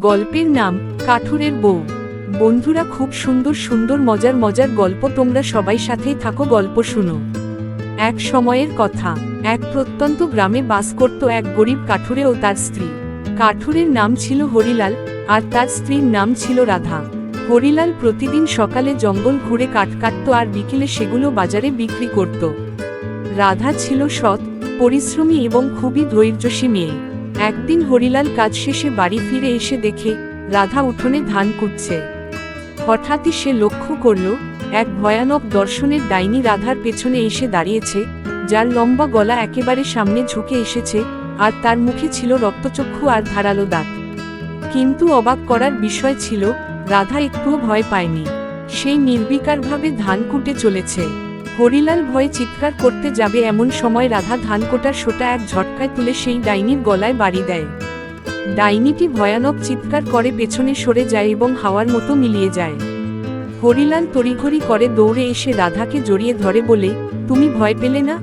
গল্পের নাম কাঠুরের বউ। বন্ধুরা খুব সুন্দর সুন্দর মজার মজার গল্প তোমরা সবাই সাথেই থাকো, গল্প শুনো। এক সময়ের কথা, এক প্রত্যন্ত গ্রামে বাস করত এক গরিব কাঠুরে ও তার স্ত্রী। কাঠুরের নাম ছিল হরিলাল, আর তার স্ত্রীর নাম ছিল রাধা। হরিলাল প্রতিদিন সকালে জঙ্গল ঘুরে কাঠ কাটত আর বিকেলে সেগুলো বাজারে বিক্রি করত। রাধা ছিল সৎ, পরিশ্রমী এবং খুবই ধৈর্যশী মেয়ে। একদিন হরিলাল কাজ শেষে বাড়ি ফিরে এসে দেখে, রাধা উঠোনে ধান কুটছে। হঠাৎই সে লক্ষ্য করল, এক ভয়ানক দর্শনের ডাইনি রাধার পেছনে এসে দাঁড়িয়েছে, যার লম্বা গলা একেবারে সামনে ঝুঁকে এসেছে, আর তার মুখে ছিল রক্তচক্ষু আর ধারালো দাঁত কিন্তু অবাক করার বিষয় ছিল, রাধা একটুও ভয় পায়নি। সেই নির্বিকারভাবে ধান কুটে চলেছে। হরিলাল ভয়ে চিৎকার করতে যাবে এমন সময় রাধা ধানকোটার সোটা এক ঝটকায় তুলে সেই ডাইনির গলায় বাড়ি দেয়। ডাইনিটি ভয়ানক চিৎকার করে পেছনে সরে যায় এবং হাওয়ার মতো মিলিয়ে যায়। হরিলাল তড়িঘড়ি করে দৌড়ে এসে রাধাকে জড়িয়ে ধরে বলে, তুমি ভয় পেলে না?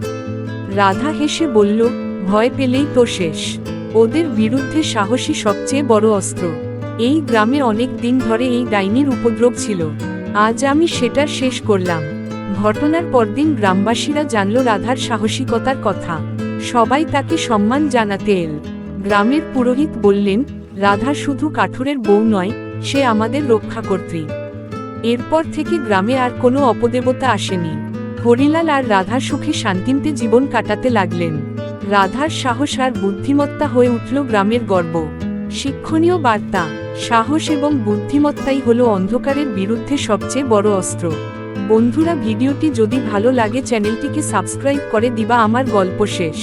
রাধা হেসে বলল, ভয় পেলেই তো শেষ। ওদের বিরুদ্ধে সাহসী সবচেয়ে বড় অস্ত্র। এই গ্রামে অনেক দিন ধরে এই ডাইনির উপদ্রব ছিল। আজ আমি সেটা শেষ করলাম। ঘটনার পরদিন গ্রামবাসীরা জানল রাধার সাহসিকতার কথা। সবাই তাকে সম্মান জানাতে এল। গ্রামের পুরোহিত বললেন, রাধা শুধু কাঠুরের বউ নয়, সে আমাদের রক্ষাকর্ত্রী। এরপর থেকে গ্রামে আর কোনো অপদেবতা আসেনি। হরিলাল আর রাধা সুখে শান্তিতে জীবন কাটাতে লাগলেন। রাধার সাহস আর বুদ্ধিমত্তা হয়ে উঠল গ্রামের গর্ব। শিক্ষণীয় বার্তা, সাহস এবং বুদ্ধিমত্তাই হলো অন্ধকারের বিরুদ্ধে সবচেয়ে বড় অস্ত্র। বন্ধুরা ভিডিওটি যদি ভালো লাগে চ্যানেলটিকে সাবস্ক্রাইব করে দিবা। আমার গল্প শেষ।